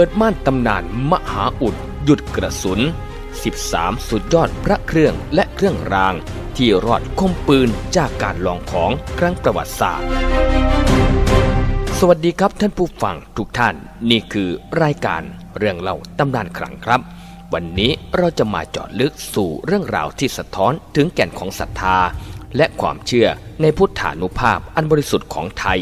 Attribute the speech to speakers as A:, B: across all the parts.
A: ปิดม่านตำนานมหาอุดหยุดกระสุน 13 สุดยอดพระเครื่องและเครื่องราง ที่รอดคมปืนจากการลองของครั้งประวัติศาสตร์ สวัสดีครับท่านผู้ฟังทุกท่านนี่คือรายการเรื่องเล่าตำนานครั้งครับ วันนี้เราจะมาเจาะลึกสู่เรื่องราวที่สะท้อนถึงแก่นของศรัทธา และความเชื่อในพุทธานุภาพอันบริสุทธิ์ของไทย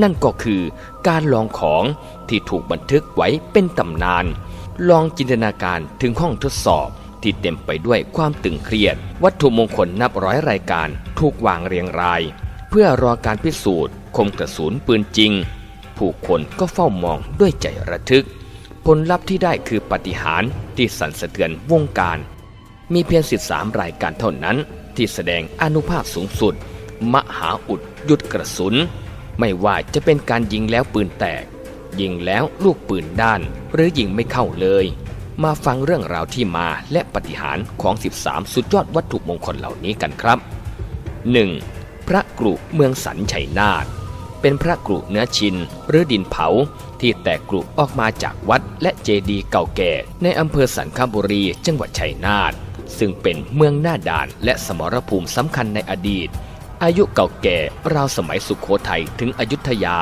A: นั่นก็คือการลองของที่ถูกบันทึกไว้เป็นตำนาน ลองจินตนาการถึงห้องทดสอบที่เต็มไปด้วยความตึงเครียด วัตถุมงคลนับร้อยรายการถูกวางเรียงราย เพื่อรอการพิสูจน์ คมกระสุนปืนจริง ผู้คนก็เฝ้ามองด้วยใจระทึก ผลลัพธ์ที่ได้คือปาฏิหารย์ที่สั่นสะเทือนวงการ มีเพียง13รายการเท่านั้น ที่แสดงอนุภาพสูงสุด มหาอุดหยุดกระสุน ไม่ว่าจะเป็นการยิงแล้วปืนแตก ยิงแล้วลูกปืนด้าน หรือยิงไม่เข้าเลย มาฟังเรื่องราวที่มาและปฏิหารของ 13 สุดยอดวัตถุมงคลเหล่านี้กันครับ 1. พระกรุเมืองสันชัยนาทเป็นพระกรุเนื้อชินหรือดินเผาที่แตกกรุออกมาจากวัดและเจดีย์เก่าแก่ ในอำเภอสันคบุรีจังหวัดชัยนาทซึ่งเป็นเมืองหน้าด่านและสมรภูมิสำคัญในอดีต อายุเก่าแก่ราวสมัยสุขโขทัยถึงอยุธยา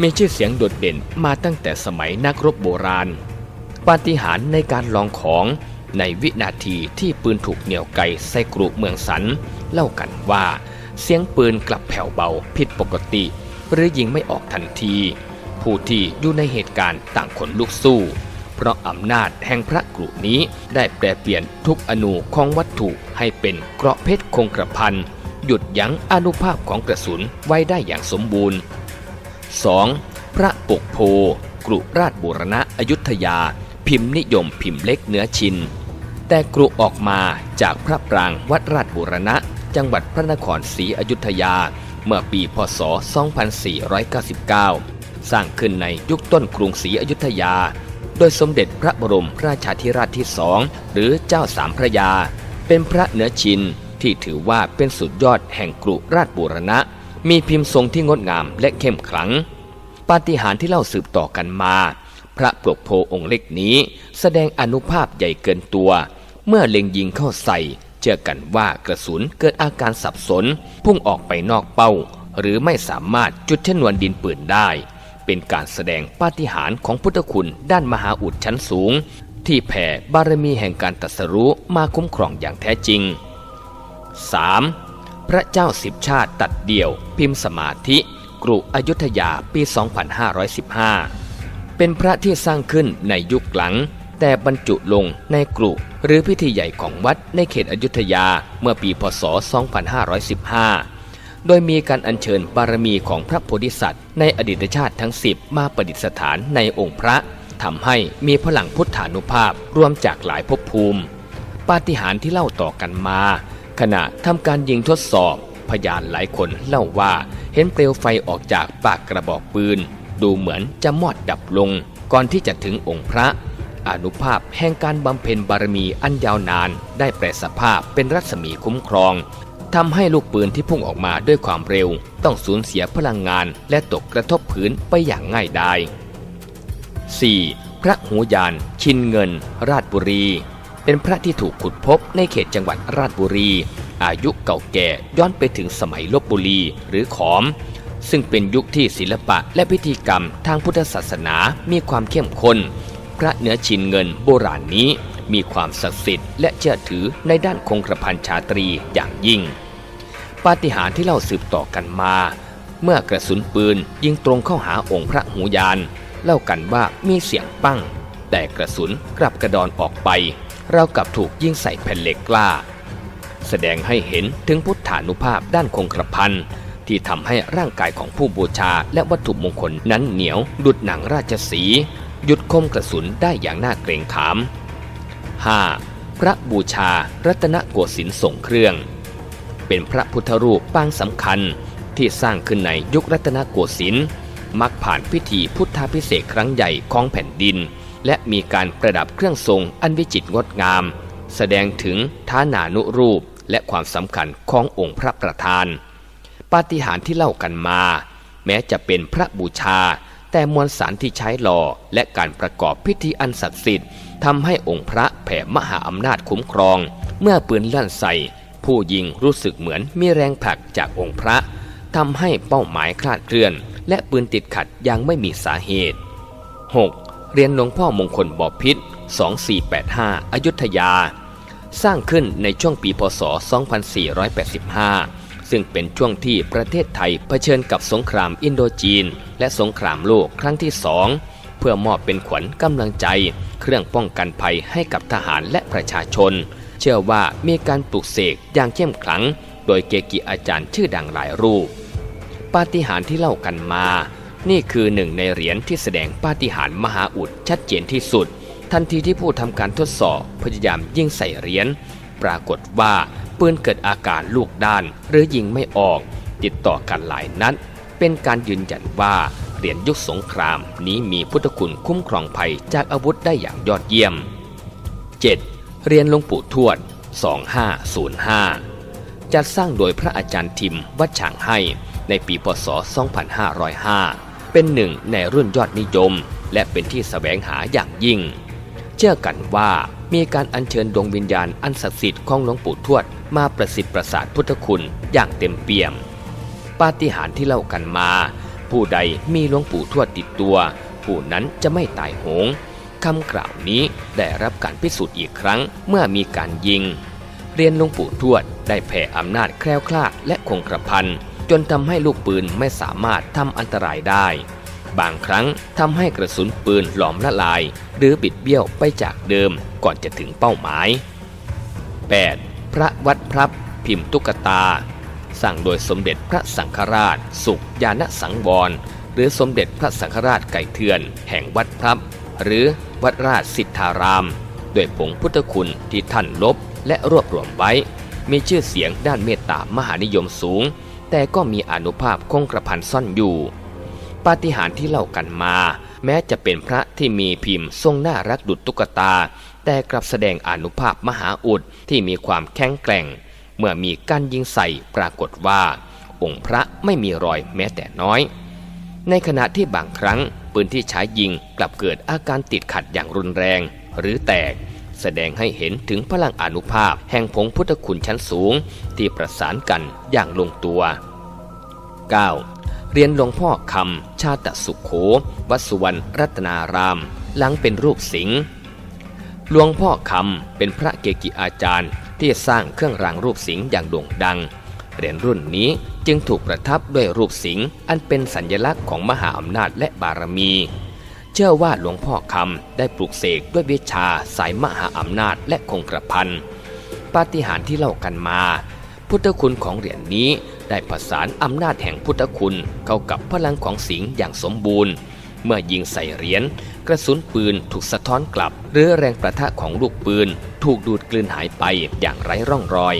A: มีชื่อเสียงโดดเด่นมาตั้งแต่สมัยนักรบโบราณ ปาฏิหาริย์ในการลองของในวินาทีที่ปืนถูกเหนี่ยวไกใส่กรุเมืองสัน เล่ากันว่า เสียงปืนกลับแผ่วเบาผิดปกติ หรือยิงไม่ออกทันที ผู้ที่อยู่ในเหตุการณ์ต่างขนลุกสู้ เพราะอำนาจแห่งพระกรุนี้ได้แปลเปลี่ยนทุกอนูของวัตถุให้เป็นเกราะเพชรคงกระพัน หยุดยั้งอนุภาพของกระสุนไว้ได้อย่างสมบูรณ์ 2. พระปกโพกรุราชบูรณะอยุธยา พิมพ์นิยมพิมพ์เล็กเนื้อชิน แต่กรุออกมาจากพระปรางวัดราชบูรณะ จังหวัดพระนครศรีอยุธยา เมื่อปีพศ 2499 สร้างขึ้นในยุคต้นกรุงศรีอยุธยา โดยสมเด็จพระบรมราชาธิราชที่สองหรือเจ้าสามพระยา เป็นพระเนื้อชิน ที่ถือว่าเป็นสุดยอดแห่งกรุราชบูรณะ มีพิมพ์ทรงที่งดงามและเข้มขลัง ปาฏิหาริย์ที่เล่าสืบต่อกันมา พระปลกโพองค์เล็กนี้ แสดงอนุภาพใหญ่เกินตัว เมื่อเล็งยิงเข้าใส่ เชื่อกันว่ากระสุนเกิดอาการสับสน พุ่งออกไปนอกเป้า หรือไม่สามารถจุดชนวนดินปืนได้ เป็นการแสดงปาฏิหาริย์ของพุทธคุณด้านมหาอุดชั้นสูง ที่แผ่บารมีแห่งการตรัสรู้มาคุ้มครองอย่างแท้จริง 3. พระเจ้าสิบชาติตัดเดี่ยว พิมพ์สมาธิ กรุอยุธยาปี 2515 เป็นพระที่สร้างขึ้นในยุคหลัง แต่บรรจุลงในกรุหรือพิธีใหญ่ของวัดในเขตอยุธยาเมื่อปีพศ 2515 โดยมีการอัญเชิญบารมีของพระโพธิสัตว์ ในอดีตชาติทั้งสิบมาประดิษฐานในองค์พระทำให้มีพลังพุทธานุภาพรวมจากหลายภพภูมิ ปาฏิหาริย์ที่เล่าต่อกันมา ขณะทำการยิงทดสอบ พยานหลายคนเล่าว่าเห็นเปลวไฟออกจากปากกระบอกปืน ดูเหมือนจะมอดดับลง ก่อนที่จะถึงองค์พระ อนุภาพแห่งการบำเพ็ญบารมีอันยาวนาน ได้แปลสภาพเป็นรัศมีคุ้มครองทำให้ลูกปืนที่พุ่งออกมาด้วยความเร็ว ต้องสูญเสียพลังงาน และตกกระทบพื้นไปอย่างง่ายดาย 4. พระหูยาน ชินเงิน ราชบุรี เป็นพระที่ถูกขุดพบในเขตจังหวัดราชบุรี อายุเก่าแก่ย้อนไปถึงสมัยลบบุรีหรือขอม ซึ่งเป็นยุคที่ศิลปะและพิธีกรรมทางพุทธศาสนามีความเข้มข้น พระเนื้อชินเงินโบราณนี้ มีความศักดิ์สิทธิ์และเชื่อถือในด้านคงกระพันชาตรีอย่างยิ่ง ปาฏิหาริย์ที่เล่าสืบต่อกันมา เมื่อกระสุนปืนยิงตรงเข้าหาองค์พระหูยานเล่ากันว่ามีเสียงปั้ง แต่กระสุนกลับกระดอนออกไป เรากับถูกยิงใส่แผ่นเหล็กกล้า แสดงให้เห็นถึงพุทธานุภาพด้านคงกระพันที่ทำให้ร่างกายของผู้บูชาและวัตถุมงคลนั้นเหนียวดุดหนังราชสีห์หยุดคมกระสุนได้อย่างน่าเกรงขาม 5. พระบูชารัตนโกสินทร์ส่งเครื่อง เป็นพระพุทธรูปปางสำคัญที่สร้างขึ้นในยุครัตนโกสินทร์มักผ่านพิธีพุทธาพิเศษครั้งใหญ่ของแผ่นดิน และมีการประดับเครื่องทรงอันวิจิตรงดงาม แสดงถึงฐานานุรูปและความสำคัญขององค์พระประธาน ปาฏิหาริย์ที่เล่ากันมา แม้จะเป็นพระบูชา แต่มวลสารที่ใช้หล่อและการประกอบพิธีอันศักดิ์สิทธิ์ทำให้องค์พระแผ่มหาอำนาจคุ้มครอง เมื่อปืนลั่นใส่ ผู้ยิงรู้สึกเหมือนมีแรงผลักจากองค์พระทำให้เป้าหมายคลาดเคลื่อน และปืนติดขัดอยังไม่มีสาเหตุ 6. เรียนหลวงพ่อมงคลบอพิษ 2485 อยุธยา สร้างขึ้นในช่วงปีพศ 2485 ซึ่งเป็นช่วงที่ประเทศไทยเผชิญกับสงครามอินโดจีน และสงครามโลกครั้งที่สองเพื่อมอบเป็นขวัญกำลังใจ เครื่องป้องกันภัยให้กับทหารและประชาชน เชื่อว่ามีการปลุกเสกอย่างเข้มขลัง โดยเกกิอาจารย์ชื่อดังหลายรูป ปาฏิหาริย์ที่เล่ากันมา นี่คือหนึ่งในเหรียญที่แสดงปาฏิหาริย์มหาอุดชัดเจนที่สุด ทันทีที่ผู้ทำการทดสอบพยายามยิงใส่เหรียญปรากฏว่าปืนเกิดอาการลูกด้าน หรือยิงไม่ออก ติดต่อกันหลายนัดเป็นการยืนยันว่าเหรียญยุคสงครามนี้มีพุทธคุณคุ้มครองภัยจากอาวุธได้อย่างยอดเยี่ยม 7. เรียนหลวงปู่ทวด 2505 จัดสร้างโดยพระอาจารย์ทิมวัดฉางให้ในปีพศ 2505 เป็นหนึ่งในรุ่นยอดนิยม และเป็นที่แสวงหาอย่างยิ่ง เชื่อกันว่ามีการอัญเชิญดวงวิญญาณอันศักดิ์สิทธิ์ของหลวงปู่ทวดมาประสิทธิ์ประสาทพุทธคุณอย่างเต็มเปี่ยม ปาฏิหาริย์ที่เล่ากันมา ผู้ใดมีหลวงปู่ทวดติดตัว ผู้นั้นจะไม่ตายโหงคำกล่าวนี้ได้รับการพิสูจน์อีกครั้งเมื่อมีการยิง เรียนหลวงปู่ทวดได้แผ่อำนาจแคล้วคลาดและคงกระพัน จนทำให้ลูกปืนไม่สามารถทำอันตรายได้ บางครั้งทำให้กระสุนปืนหลอมละลาย หรือบิดเบี้ยวไปจากเดิมก่อนจะถึงเป้าหมาย 8. พระวัดพรับพิมพ์ตุ๊กตา สั่งโดยสมเด็จพระสังฆราช สุขยานสังวร หรือสมเด็จพระสังฆราชไก่เถื่อน แห่งวัดพรับหรือวัดราชสิทธารามโดยผงพุทธคุณที่ท่านลบและรวบรวมไว้ มีชื่อเสียงด้านเมตตามหานิยมสูง แต่ก็มีอนุภาพคงกระพันซ่อนอยู่ ปาฏิหาริย์ที่เล่ากันมา แม้จะเป็นพระที่มีพิมพ์ทรงน่ารักดุจตุ๊กตา แต่กลับแสดงอนุภาพมหาอุดที่มีความแข็งแกร่ง เมื่อมีการยิงใส่ปรากฏว่า องค์พระไม่มีรอยแม้แต่น้อย ในขณะที่บางครั้งปืนที่ใช้ยิงกลับเกิดอาการติดขัดอย่างรุนแรงหรือแตก แสดงให้เห็นถึงพลังอนุภาพแห่งผงพุทธคุณชั้นสูง ที่ประสานกันอย่างลงตัว 9. เรียนหลวงพ่อคำชาตสุขโขวัสุวรรณรัตนาราม หลังเป็นรูปสิงห์หลวงพ่อคำเป็นพระเกจิอาจารย์ที่สร้างเครื่องรางรูปสิงห์อย่างโด่งดัง เหรียญรุ่นนี้จึงถูกประทับด้วยรูปสิงห์อันเป็นสัญลักษณ์ของมหาอำนาจและบารมี เชื่อว่าหลวงพ่อคำได้ปลูกเสกด้วยวิชาสายมหาอำนาจและคงกระพันปาฏิหาริย์ที่เล่ากันมา พุทธคุณของเหรียญนี้ได้ผสานอำนาจแห่งพุทธคุณเข้ากับพลังของสิงห์อย่างสมบูรณ์ เมื่อยิงใส่เหรียญกระสุนปืนถูกสะท้อนกลับ หรือแรงประทะของลูกปืน ถูกดูดกลืนหายไปอย่างไร้ร่องรอย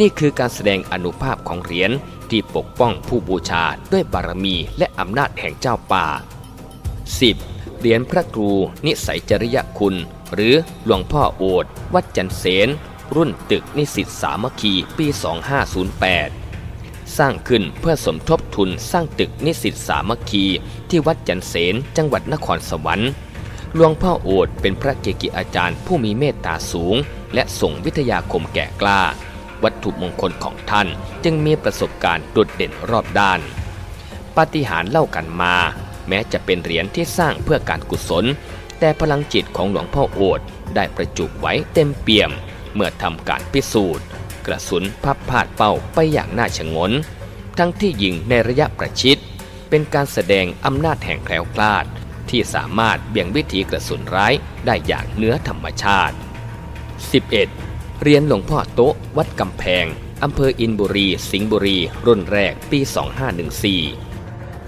A: นี่คือการแสดงอนุภาพของเหรียญที่ปกป้องผู้บูชาด้วยบารมีและอำนาจแห่งเจ้าป่า 10. เหรียญพระครูนิสัยจริยคุณ หรือหลวงพ่อโอด วัดจันเสน รุ่นตึกนิสิตสามัคคีปี 2508สร้างขึ้นเพื่อสมทบทุนสร้างตึกนิสิตสามัคคี ที่วัดจันเสนจังหวัดนครสวรรค์หลวงพ่อโอดเป็นพระเกจิอาจารย์ผู้มีเมตตาสูง และส่งวิทยาคมแก่กล้า วัตถุมงคลของท่านจึงมีประสบการณ์โดดเด่นรอบด้าน ปาฏิหาริย์เล่ากันมา แม้จะเป็นเหรียญที่สร้างเพื่อการกุศล แต่พลังจิตของหลวงพ่อโอดได้ประจุไว้เต็มเปี่ยม เมื่อทำการพิสูจน์ กระสุนพับพาดเป้าไปอย่างน่าชงน ทั้งที่ยิงในระยะประชิด เป็นการแสดงอำนาจแห่งแคล้วคลาด ที่สามารถเบี่ยงวิธีกระสุนร้ายได้อย่างเนื้อธรรมชาติ 11. เรียนหลวงพ่อโต๊ะวัดกำแพงอำเภออินบุรี สิงห์บุรี รุ่นแรกปี 2514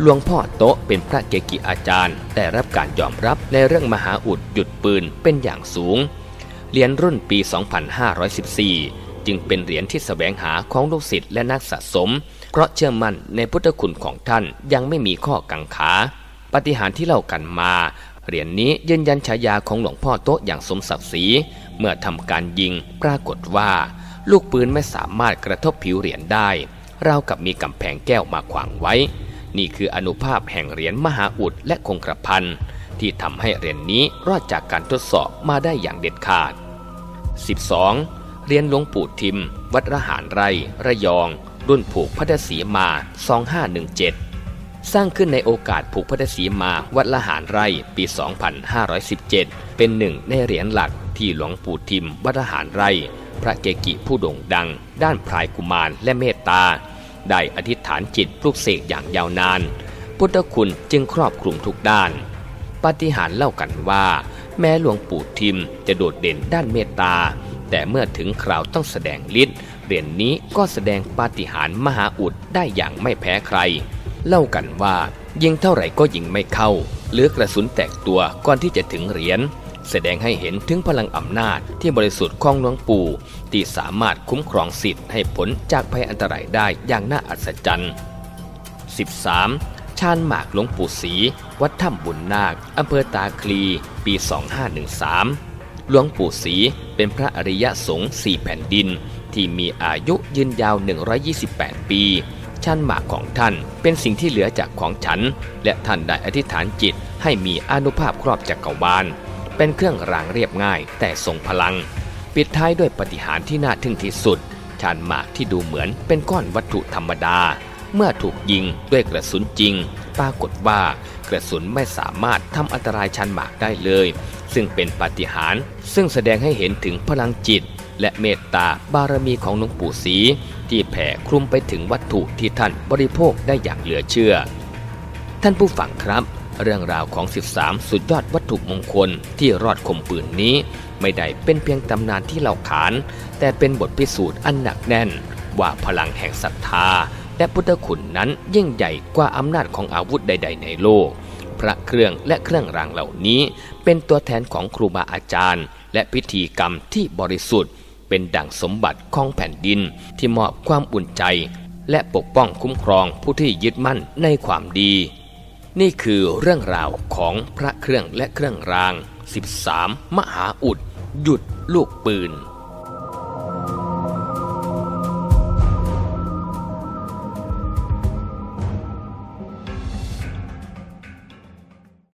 A: หลวงพ่อโต๊ะเป็นพระเกจิอาจารย์ได้รับการยอมรับในเรื่องมหาอุดหยุดปืนเป็นอย่างสูง เหรียญรุ่นปี 2514 จึงเป็นเหรียญที่แสวงหาของลูกศิษย์และนักสะสม เพราะเชื่อมั่นในพุทธคุณของท่านยังไม่มีข้อกังขา ปฏิหารที่เล่ากันมา เหรียญนนี้ยืนยันฉายาของหลวงพ่อโต๊ะอย่างสมศักดิ์ศรี เมื่อทำการยิงปรากฏว่า ลูกปืนไม่สามารถกระทบผิวเหรียญได้ราวกับมีกำแพงแก้วมาขวางไว้ นี่คืออนุภาพแห่งเหรียญมหาอุดและคงกระพันที่ทำให้เหรียญนนี้รอดจากการทดสอบมาได้อย่างเด็ดขาด 12. เหรียญหลวงปู่ทิม วัดระหารไร่ระยอง รุ่นผูกพัทสีมา 2517 สร้างขึ้นในโอกาสผูกพัทสีมาวัดละหารไร่ปี 2517 เป็นหนึ่งในเหรียญหลักที่หลวงปู่ทิม วัดละหารไร่พระเกกิผู้โด่งดัง ด้านพรายกุมารและเมตตา ได้อธิษฐานจิตปลุกเสกอย่างยาวนาน พุทธคุณจึงครอบคลุมทุกด้านปาฏิหาริเล่ากันว่า แม้หลวงปู่ทิมจะโดดเด่นด้านเมตตา แต่เมื่อถึงคราวต้องแสดงฤทธิ์เหรียญนนี้ก็แสดงปาฏิหาริย์มหาอุดได้อย่างไม่แพ้ใคร เล่ากันว่ายิงเท่าไหร่ก็ยิงไม่เข้า หรือกระสุนแตกตัวก่อนที่จะถึงเหรียญ แสดงให้เห็นถึงพลังอำนาจที่บริสุทธิ์ของหลวงปู่ ที่สามารถคุ้มครองสิทธิ์ให้พ้นจากภัยอันตรายได้อย่างน่าอัศจรรย์ 13. ชาญหมากหลวงปู่ศรีวัดถ้ำบุญนาคอำเภอตาคลี ปี 2513 หลวงปู่ศรีเป็นพระอริยสงฆ์สี่แผ่นดิน ที่มีอายุยืนยาว 128 ปีชาญหมากของท่านเป็นสิ่งที่เหลือจากของฉัน และท่านได้อธิษฐานจิตให้มีอนุภาพครอบจักรวาล เป็นเครื่องรางเรียบง่ายแต่ทรงพลัง ปิดท้ายด้วยปฏิหารที่น่าทึ่งที่สุด ชานหมากที่ดูเหมือนเป็นก้อนวัตถุธรรมดา เมื่อถูกยิงด้วยกระสุนจริง ปรากฏว่ากระสุนไม่สามารถทำอันตรายชานหมากได้เลย ซึ่งเป็นปฏิหารซึ่งแสดงให้เห็นถึงพลังจิต และเมตตาบารมีของหลวงปู่ศรีที่แผ่คลุมไปถึงวัตถุที่ท่านบริโภคได้อย่างเหลือเชื่อ ท่านผู้ฟังครับ เรื่องราวของ 13 สุดยอดวัตถุมงคลที่รอดคมปืนนี้ ไม่ได้เป็นเพียงตำนานที่เล่าขาน แต่เป็นบทพิสูจน์อันหนักแน่น ว่าพลังแห่งศรัทธา และพุทธคุณนั้นยิ่งใหญ่กว่าอำนาจของอาวุธใด ๆ ในโลก พระเครื่องและเครื่องรางเหล่านี้ เป็นตัวแทนของครูบาอาจารย์ และพิธีกรรมที่บริสุทธิ์ เป็นดั่งสมบัติของแผ่นดินที่มอบความอุ่นใจ และปกป้องคุ้มครองผู้ที่ยึดมั่นในความดี นี่คือเรื่องราวของพระเครื่องและเครื่องราง 13 มหาอุด หยุดลูกปืน